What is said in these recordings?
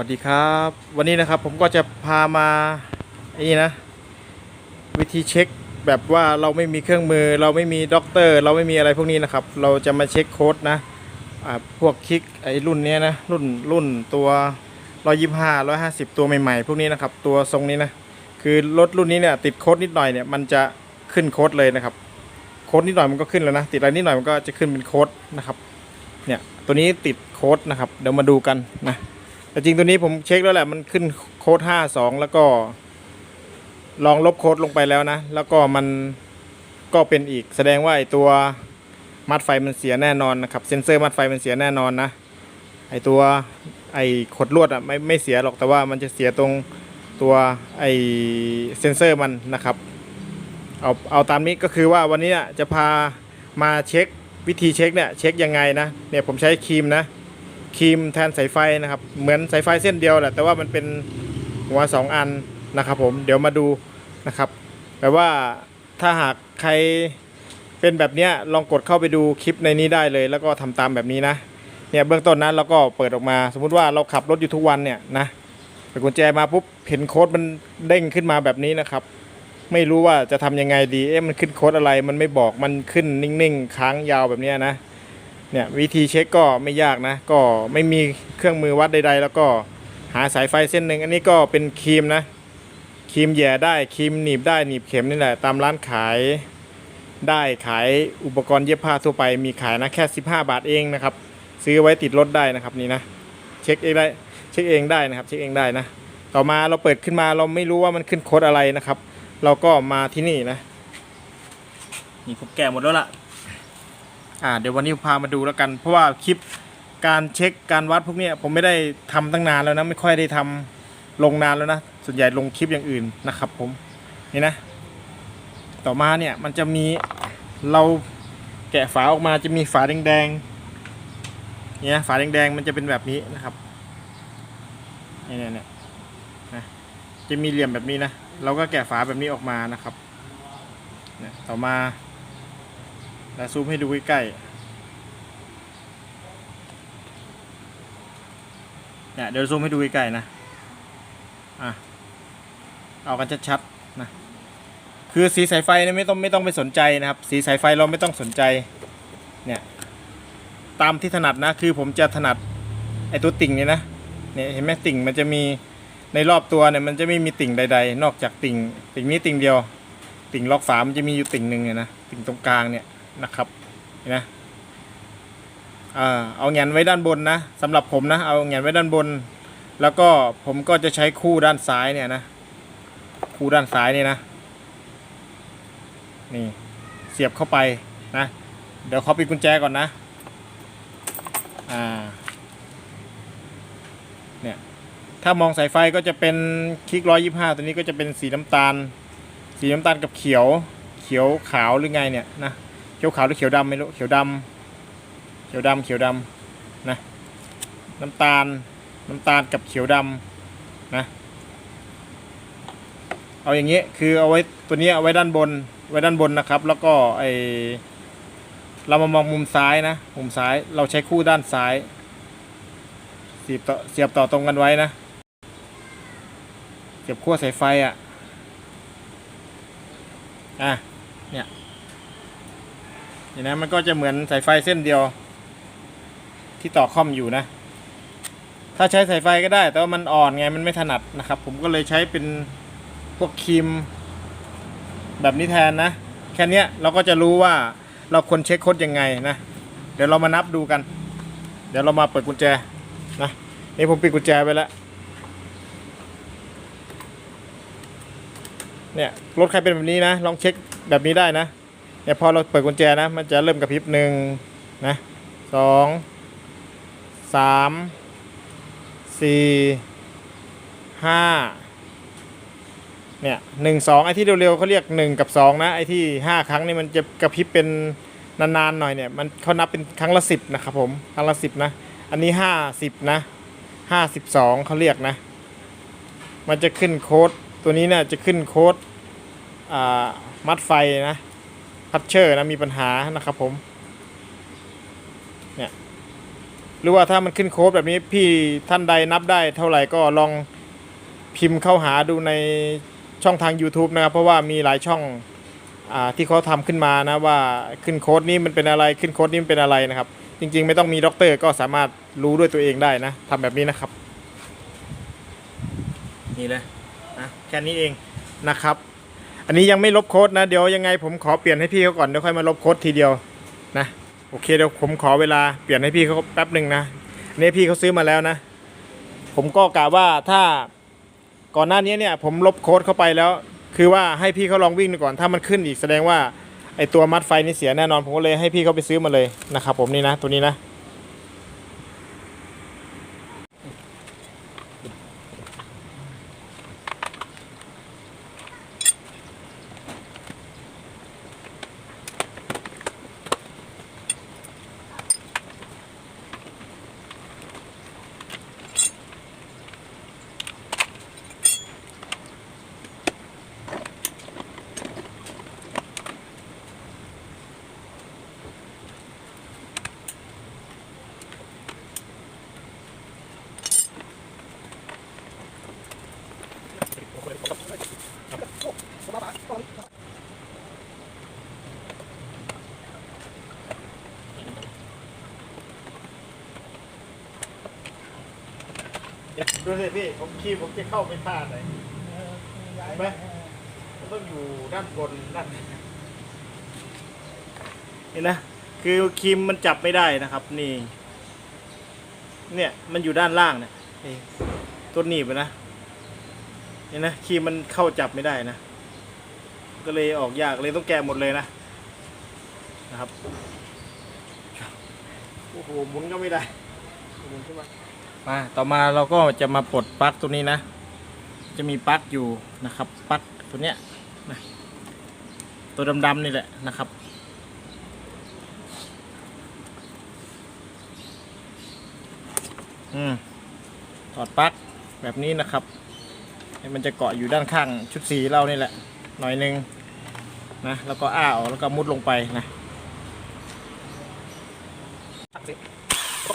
วัสดีครับ วันนี้นะครับผมก็จะพามาไอ้นี่นะ วิธีเช็คแบบว่าเราไม่มีเครื่องมือ เราไม่มีด็อกเตอร์ เราไม่มีอะไรพวกนี้นะครับ เราจะมาเช็คโค้ดนะพวกคลิกไอ้รุ่นนี้นะรุ่นรุ่นตัว 125 150 ตัวใหม่ๆ พวกนี้นะครับ ตัวทรงนี้นะ คือรถรุ่นนี้เนี่ยติดโค้ดนิดหน่อยเนี่ยมันจะขึ้นโค้ดเลยนะครับ โค้ดนิดหน่อยมันก็ขึ้นแล้วนะ ติดอะไรนิดหน่อยมันก็จะขึ้นเป็นโค้ดนะครับ เนี่ยตัวนี้ติดโค้ดนะครับ เดี๋ยวมาดูกันนะ แต่จริงตัวนี้ผมเช็คแล้วแหละมันขึ้นโค้ด52แล้วก็ ลองลบโค้ดลงไปแล้วนะ แล้วก็มันก็เป็นอีก แสดงว่าไอตัวมัดไฟมันเสียแน่นอนนะครับ เซ็นเซอร์มัดไฟมันเสียแน่นอนนะ ไอตัวไอขดลวดอะไม่ไม่เสียหรอกแต่ว่ามันจะเสียตรงตัวไอเซ็นเซอร์มันนะครับ เอาเอาตามนี้ก็คือว่าวันนี้จะพามาเช็ควิธีเช็คเนี่ยเช็คยังไงนะเนี่ยผมใช้ครีมนะ ครีมแทนสายไฟนะครับ เหมือนสายไฟเส้นเดียวแหละแต่ว่ามันเป็นหัวสองอันนะครับผมเดี๋ยวมาดูนะครับแต่ว่าถ้าหากใครเป็นแบบนี้ลองกดเข้าไปดูคลิปในนี้ได้เลย แล้วก็ทำตามแบบนี้นะเนี่ยเบื้องต้นนั้นเราก็เปิดออกมา สมมุติว่าเราขับรถอยู่ทุกวันเนี่ยนะเปิดกุญแจมาปุ๊บเห็นโค้ดมันเด้งขึ้นมาแบบนี้นะครับ ไม่รู้ว่าจะทำยังไงดีเอ๊ะมันขึ้นโค้ดอะไร มันไม่บอกมันขึ้นนิ่งๆ ค้างยาวแบบนี้นะ เนี่ยวิธีเช็คก็ไม่ยากนะ ก็ไม่มีเครื่องมือวัดใด ๆ แล้วก็หาสายไฟเส้นหนึ่งอันนี้ก็เป็นครีมนะครีมแย่ได้ครีมหนีบได้หนีบเข็มนี่แหละตามร้านขายได้ขายอุปกรณ์เย็บผ้าทั่วไปมีขายนะแค่ 15 บาทเองนะครับ ซื้อไว้ติดรถได้นะครับนี่นะเช็คเองได้เช็คเองได้นะครับ เช็คเองได้นะ ต่อมาเราเปิดขึ้นมาเราไม่รู้ว่ามันขึ้นโค้ดอะไรนะครับ เราก็มาที่นี่นะนี่ผมแกะหมดแล้วล่ะ อ่าเดี๋ยววันนี้พามาดูแล้วกัน เพราะว่าคลิปการเช็คการวัดพวกนี้ผมไม่ได้ทำตั้งนานแล้วนะไม่ค่อยได้ทำลงนานแล้วนะส่วนใหญ่ลงคลิปอย่างอื่นนะครับผมนี่นะ ต่อมาเนี่ยมันจะมีเราแกะฝาออกมาจะมีฝาแดงๆเนี่ยฝาแดงๆมันจะเป็นแบบนี้นะครับเนี่ยเนี่ยเนี่ยนะจะมีเหลี่ยมแบบนี้นะเราก็แกะฝาแบบนี้ออกมานะครับเนี่ยต่อมา แล้วซูมให้ดูใกล้ๆเนี่ยเดี๋ยวซูมให้ดูใกล้ๆนะอะเอากันชัดๆนะคือสีสายไฟเนี่ยไม่ต้องไม่ต้องไปสนใจนะครับ สีสายไฟเราไม่ต้องสนใจเนี่ยตามที่ถนัดนะคือผมจะถนัดไอตัวติ่งเนี่ยนะเนี่ยเห็นไหมติ่งมันจะมีในรอบตัวเนี่ยมันจะไม่มีติ่งใด ๆ นอกจากติ่งติ่งนี้ติ่งเดียว ติ่งล็อกฝามันจะมีอยู่ติ่งหนึ่งเนี่ยนะติ่งตรงกลางเนี่ย นะครับนไหมอ่าเอาแงนไว้ด้านบนนะสำหรับผมนะเอาแงนไว้ด้านบน แล้วก็ผมก็จะใช้คู่ด้านซ้ายเนี่ยนะคู่ด้านซ้ายนี่นะนี่เสียบเข้าไปนะ เดี๋ยวเขาปิดกุญแจก่อนนะอ่าเนี่ยถ้ามองสายไฟก็จะเป็นคลิกร้อยยี่ห้าตัวนี้ก็จะเป็นสีน้ำตาล สีน้ำตาลกับเขียวเขียวขาวหรือไงเนี่ยนะ เขียวขาวหรือเขียวดำไม่รู้เขียวดำเขียวดำเขียวดำนะน้ำตาลน้ำตาลกับเขียวดำนะเอาอย่างนี้คือเอาไว้ตัวนี้เอาไว้ด้านบนไว้ด้านบนนะครับ แล้วก็ไอเรามามองมุมซ้ายนะมุมซ้ายเราใช้คู่ด้านซ้ายเสียบต่อเสียบต่อตรงกันไว้นะเสียบขั้วสายไฟอะอะ ห็นนะมันก็จะเหมือนสายไฟเส้นเดียว ที่ต่อคอมอยู่นะ ถ้าใช้สายไฟก็ได้ แต่ว่ามันอ่อนไงมันไม่ถนัดนะครับ ผมก็เลยใช้เป็นพวกครีมแบบนี้แทนนะ แค่นี้เราก็จะรู้ว่าเราควรเช็คโค้ดยังไงนะ เดี๋ยวเรามานับดูกัน เดี๋ยวเรามาเปิดกุญแจนะนี่ผมปิดกุญแจไปแล้วเนี่ยรถใครเป็นแบบนี้นะ ลองเช็คแบบนี้ได้นะ เนี่ยพอเราเปิดกุญแจนะ มันจะเริ่มกระพริบหนึ่งนะสองสามสี่ห้าเนี่ยหนึ่งสองไอ้ที่เร็วๆเขาเรียกหนึ่งกับสองนะไอ้ที่ห้าครั้งนี่มันจะกระพริบเป็นนานๆหน่อยเนี่ยมันเขานับเป็นครั้งละสิบนะครับผมครั้งละสิบนะ อันนี้ห้าสิบนะห้าสิบสองเขาเรียกนะ มันจะขึ้นโค้ดตัวนี้เนี่ยจะขึ้นโค้ดอ่ามัดไฟนะ พัชเชอร์นะมีปัญหานะครับผมเนี่ยหรือว่าถ้ามันขึ้นโค้ดแบบนี้พี่ท่านใดนับได้เท่าไหร่ก็ลองพิมพ์เข้าหาดูในช่องทาง YouTube นะครับ เพราะว่ามีหลายช่องอาที่เขาทำขึ้นมานะว่าขึ้นโค้ดนี้มันเป็นอะไรขึ้นโค้ดนี้มันเป็นอะไรนะครับ จริง ๆ ไม่ต้องมีด็อกเตอร์ก็สามารถรู้ด้วยตัวเองได้นะทำแบบนี้นะครับ นี่เลยนะแค่นี้เองนะครับ อันนี้ยังไม่ลบโค้ดนะ เดี๋ยวยังไงผมขอเปลี่ยนให้พี่เขาก่อนเดี๋ยวค่อยมาลบโค้ดทีเดียวนะโอเคเดี๋ยวผมขอเวลาเปลี่ยนให้พี่เขาแป๊บหนึ่งนะอันนี่พี่เขาซื้อมาแล้วนะ ผมก็กะว่าถ้าก่อนหน้านี้เนี่ย ผมลบโค้ดเข้าไปแล้ว คือว่าให้พี่เขาลองวิ่งดูก่อนถ้ามันขึ้นอีกแสดงว่าไอตัวมัดไฟนี่เสียแน่นอนผมก็เลยให้พี่เขาไปซื้อมาเลยนะครับผมนี่นะตัวนี้นะ ดูสิพี่ผมขี่ผมจะเข้าไปท่าไหน เห็นไหม มันต้องอยู่ด้านบนด้านเห็นนะ คือครีมมันจับไม่ได้นะครับ นี่ เนี่ยมันอยู่ด้านล่างเนี่ยต้นหนีบอะนะเห็นนะครีมมันเข้าจับไม่ได้นะ ก็เลยออกยากเลยต้องแกะหมดเลยนะนะครับโอ้โหหมุนก็ไม่ได้หมุนขึ้นมา มาต่อมาเราก็จะมาปลดปลั๊กตัวนี้นะ จะมีปลั๊กอยู่นะครับปลั๊กตัวเนี้ยนะตัวดำๆนี่แหละนะครับอืมถอดปลั๊กแบบนี้นะครับให้มันจะเกาะอยู่ด้านข้างชุดสีเรานี่แหละ หน่อยหนึงนะแล้วก็อ้าออกแล้วก็มุดลงไปนะไป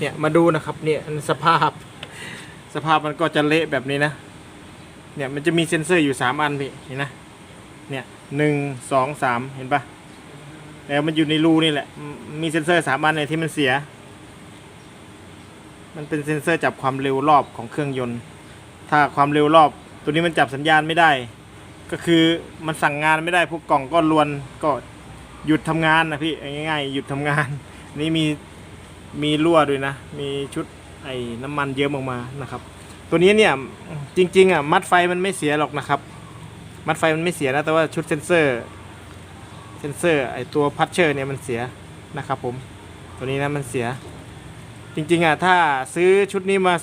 เนี่ยมาดูนะครับเนี่ยสภาพ สภาพมันก็จะเละแบบนี้นะ เนี่ยมันจะมีเซ็นเซอร์อยู่สามอันพี่เห็นนะเนี่ย หนึ่งสองสามเห็นปะแล้วมันอยู่ในรูนี่แหละ มีเซ็นเซอร์สามอันเนี่ยที่มันเสีย มันเป็นเซ็นเซอร์จับความเร็วรอบของเครื่องยนต์ ถ้าความเร็วรอบตัวนี้มันจับสัญญาณไม่ได้ ก็คือมันสั่งงานไม่ได้พวกกล่องก็ลวนก็หยุดทำงานนะพี่ง่ายๆหยุดทำงาน นี่มีมีรั่วด้วยนะ มีชุดไอ้น้ำมันเยิ้มออกมานะครับ ตัวนี้เนี่ยจริงๆอะมัดไฟมันไม่เสียหรอกนะครับ มัดไฟมันไม่เสียนะ แต่ว่าชุดเซนเซอร์เซนเซอร์ไอตัวพัชเชอร์เนี่ยมันเสียนะครับผมตัวนี้นะมันเสีย จริงๆอะถ้าซื้อชุดนี้มา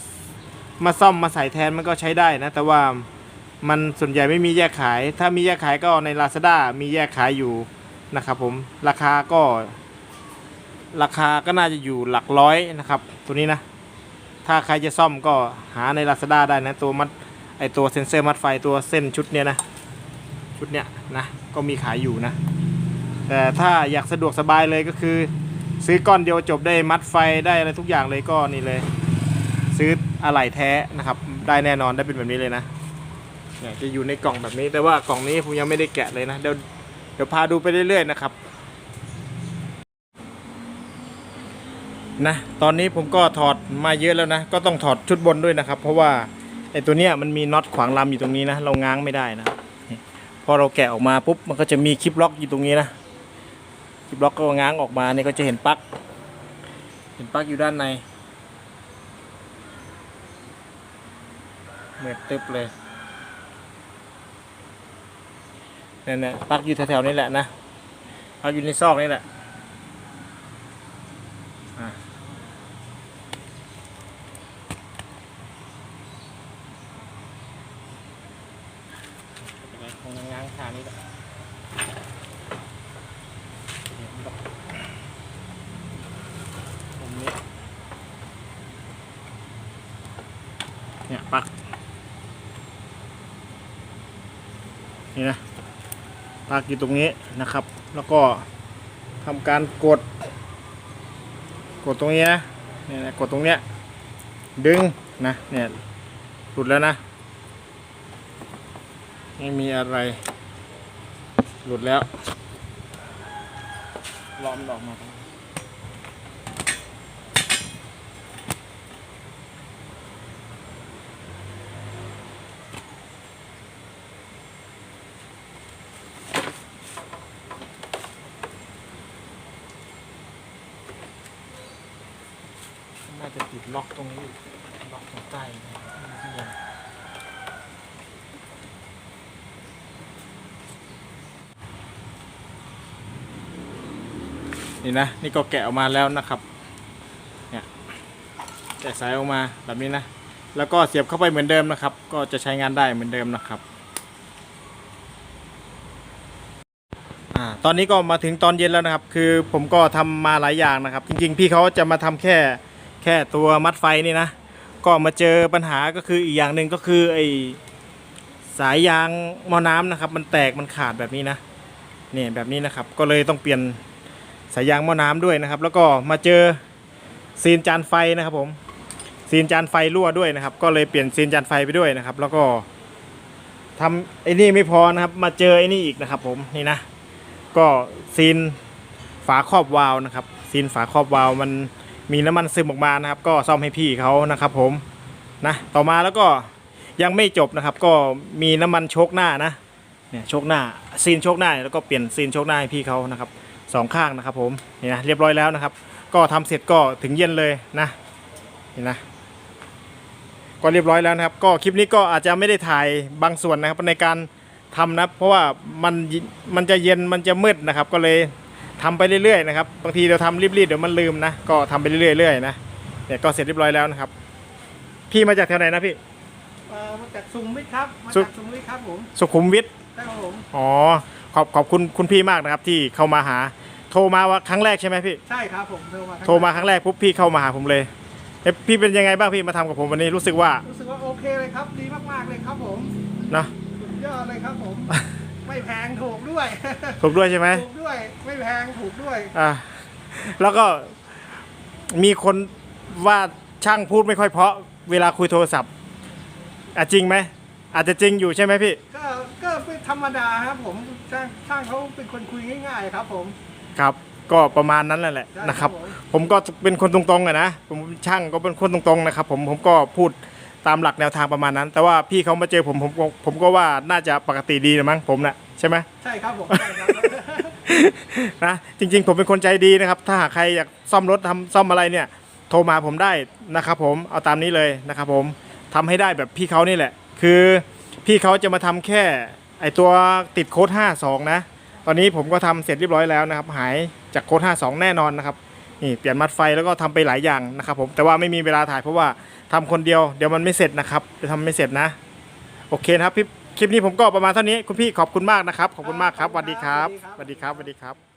มาซ่อมมาใส่แทนมันก็ใช้ได้นะ แต่ว่ามันส่วนใหญ่ไม่มีแยกขาย ถ้ามีแยกขายก็ใน Lazada มีแยกขายอยู่นะครับผมราคาก็ ราคาก็น่าจะอยู่หลักร้อยนะครับ ตัวนี้นะ ถ้าใครจะซ่อมก็หาใน Lazada ได้นะ ตัวมัดไอตัวเซ็นเซอร์มัดไฟตัวเส้นชุดเนี้ยนะุดเนี้ยนะก็มีขายอยู่นะ แต่ถ้าอยากสะดวกสบายเลยก็คือ ซื้อก้อนเดียวจบได้มัดไฟได้อะไรทุกอย่างเลยก็นี่เลย ซื้ออะไหล่แท้นะครับ ได้แน่นอนได้เป็นแบบนี้เลยนะเนี่ยจะอยู่ในกล่องแบบนี้แต่ว่ากล่องนี้ผมยังไม่ได้แกะเลยนะเดี๋ยวเดี๋ยวพาดูไปเรื่อยๆนะครับนะตอนนี้ผมก็ถอดมาเยอะแล้วนะ ก็ต้องถอดชุดบนด้วยนะครับ เพราะว่าไอ้ตัวเนี้ยมันมีน็อตขวางลำอยู่ตรงนี้นะ เราง้างไม่ได้นะ พอเราแกะออกมาปุ๊บมันก็จะมีคลิปล็อกอยู่ตรงนี้นะคลิปล็อกก็ง้างออกมาเนี่ยก็จะเห็นปลั๊กเห็นปลั๊กอยู่ด้านในเหมือนตึบเลยนั่นแหละปลั๊กอยู่แถวๆนี้แหละนะปลั๊กอยู่ในซอกนี่แหละอะคงง้างทางนี้แหละตรงนี้เนี่ยปัก นี่นะปักอยู่ตรงนี้นะครับ แล้วก็ทำการกด กดตรงนี้นะเนี่ยนะกดตรงเนี้ยดึงนะเนี่ยหลุดแล้วนะไม่มีอะไร หลุดแล้วล้อมนออกมาน่าจะติด ล็อกตรงนี้อยู่ล็อกตรงใต้นะที่ยังนี่นะนี่ก็แกะออกมาแล้วนะครับเนี่ยแกะสายออกมาแบบนี้นะแล้วก็เสียบเข้าไปเหมือนเดิมนะครับ ก็จะใช้งานได้เหมือนเดิมนะครับอ่าตอนนี้ก็มาถึงตอนเย็นแล้วนะครับ คือผมก็ทำมาหลายอย่างนะครับ จริงๆ พี่เขาจะมาทำแค่ แค่ตัวมัดไฟนี่นะ ก็มาเจอปัญหาก็คืออีกอย่างหนึ่งก็คือไอสายยางมอน้ำนะครับ มันแตกมันขาดแบบนี้นะเนี่ยแบบนี้นะครับ ก็เลยต้องเปลี่ยนสายยางมอน้ำด้วยนะครับ แล้วก็มาเจอซีนจานไฟนะครับผมซีนจานไฟรั่วด้วยนะครับ ก็เลยเปลี่ยนซีนจานไฟไปด้วยนะครับ แล้วก็ทำไอ้นี่ไม่พอนะครับ มาเจอไอ้นี่อีกนะครับ ผมนี่นะ ก็ซีนฝาครอบวาล์วนะครับซีนฝาครอบวาล์วมัน มีน้ำมันซึมออกมานะครับ ก็ซ่อมให้พี่เขานะครับ ผมนะต่อมาแล้วก็ยังไม่จบนะครับ ก็มีน้ำมันโชกหน้านะเนี่ยโชกหน้าซีนโชกหน้าแล้วก็เปลี่ยนซีนโชกหน้าให้พี่เขานะครับสองข้างนะครับ ผมนี่นะเรียบร้อยแล้วนะครับ ก็ทำเสร็จก็ถึงเย็นเลยนะนี่นะก็เรียบร้อยแล้วนะครับ ก็คลิปนี้ก็อาจจะไม่ได้ถ่ายบางส่วนนะครับในการทำนะเพราะว่ามันมันจะเย็นมันจะมืดนะครับ ก็เลย ทำไปเรื่อยๆนะครับบางทีเราทำรีบๆเดี๋ยวมันลืมนะก็ทำไปเรื่อยๆนะเนี่ยก็เสร็จเรียบร้อยแล้วนะครับ พี่มาจากแถวไหนนะพี่เอ่อมาจากสุขุมวิทครับมาสุจากสุขุมวิทครับผมสุขุมวิทใช่ครับผมอ๋อขอบขอบคุณคุณพี่มากนะครับที่เข้ามาหา โทรมาว่าครั้งแรกใช่ไหมพี่ใช่ครับผมโทรมาโทรมาครั้งแรกปุ๊บพี่เข้ามาหาผมเลยเอ๊ะพี่เป็นยังไงบ้างพี่มาทำกับผมวันนี้รู้สึกว่ารู้สึกว่าโอเคเลยครับดีมากๆเลยครับผมเนาะสุดยอดเลยครับผม ไม่แพงถูกด้วยถูกด้วยใช่ไหมถูกด้วยไม่แพงถูกด้วยอ่าแล้วก็มีคนว่าช่างพูดไม่ค่อยเพราะเวลาคุยโทรศัพท์อะจริงไหมอาจจะจริงอยู่ใช่ไหมพี่ ก็ก็เป็นธรรมดาครับผมช่างช่างเขาเป็นคนคุยง่าย ๆ ครับ ผมครับ ก็ประมาณนั้นแหละแหละได้นะครับผมผมก็เป็นคนตรงๆอะนะผมช่างก็เป็นคนตรงๆนะครับ ผมผมก็พูด ตามหลักแนวทางประมาณนั้น แต่ว่าพี่เขามาเจอผมผมผมผมก็ว่าน่าจะปกติดีนะมั้งผมนะใช่ไหม ใช่ครับผมใช่ครับ นะจริงๆ ผมเป็นคนใจดีนะครับ ถ้าหากใครอยากซ่อมรถทำซ่อมอะไรเนี่ย โทรมาผมได้นะครับผมเอาตามนี้เลยนะครับผมทำให้ได้แบบพี่เขานี่แหละ คือพี่เขาจะมาทำแค่ไอตัวติดโค้ด52 นะ ตอนนี้ผมก็ทำเสร็จเรียบร้อยแล้วนะครับ หายจากโค้ด52 แน่นอนนะครับ นี่เปลี่ยนมัดไฟแล้วก็ทำไปหลายอย่างนะครับผมแต่ว่าไม่มีเวลาถ่ายเพราะว่าทำคนเดียวเดี๋ยวมันไม่เสร็จนะครับจะทำไม่เสร็จนะ โอเคนะครับคลิปนี้ผมก็ประมาณเท่านี้คุณพี่ขอบคุณมากนะครับ ขอบคุณมากครับสวัสดีครับสวัสดีครับสวัสดีครับ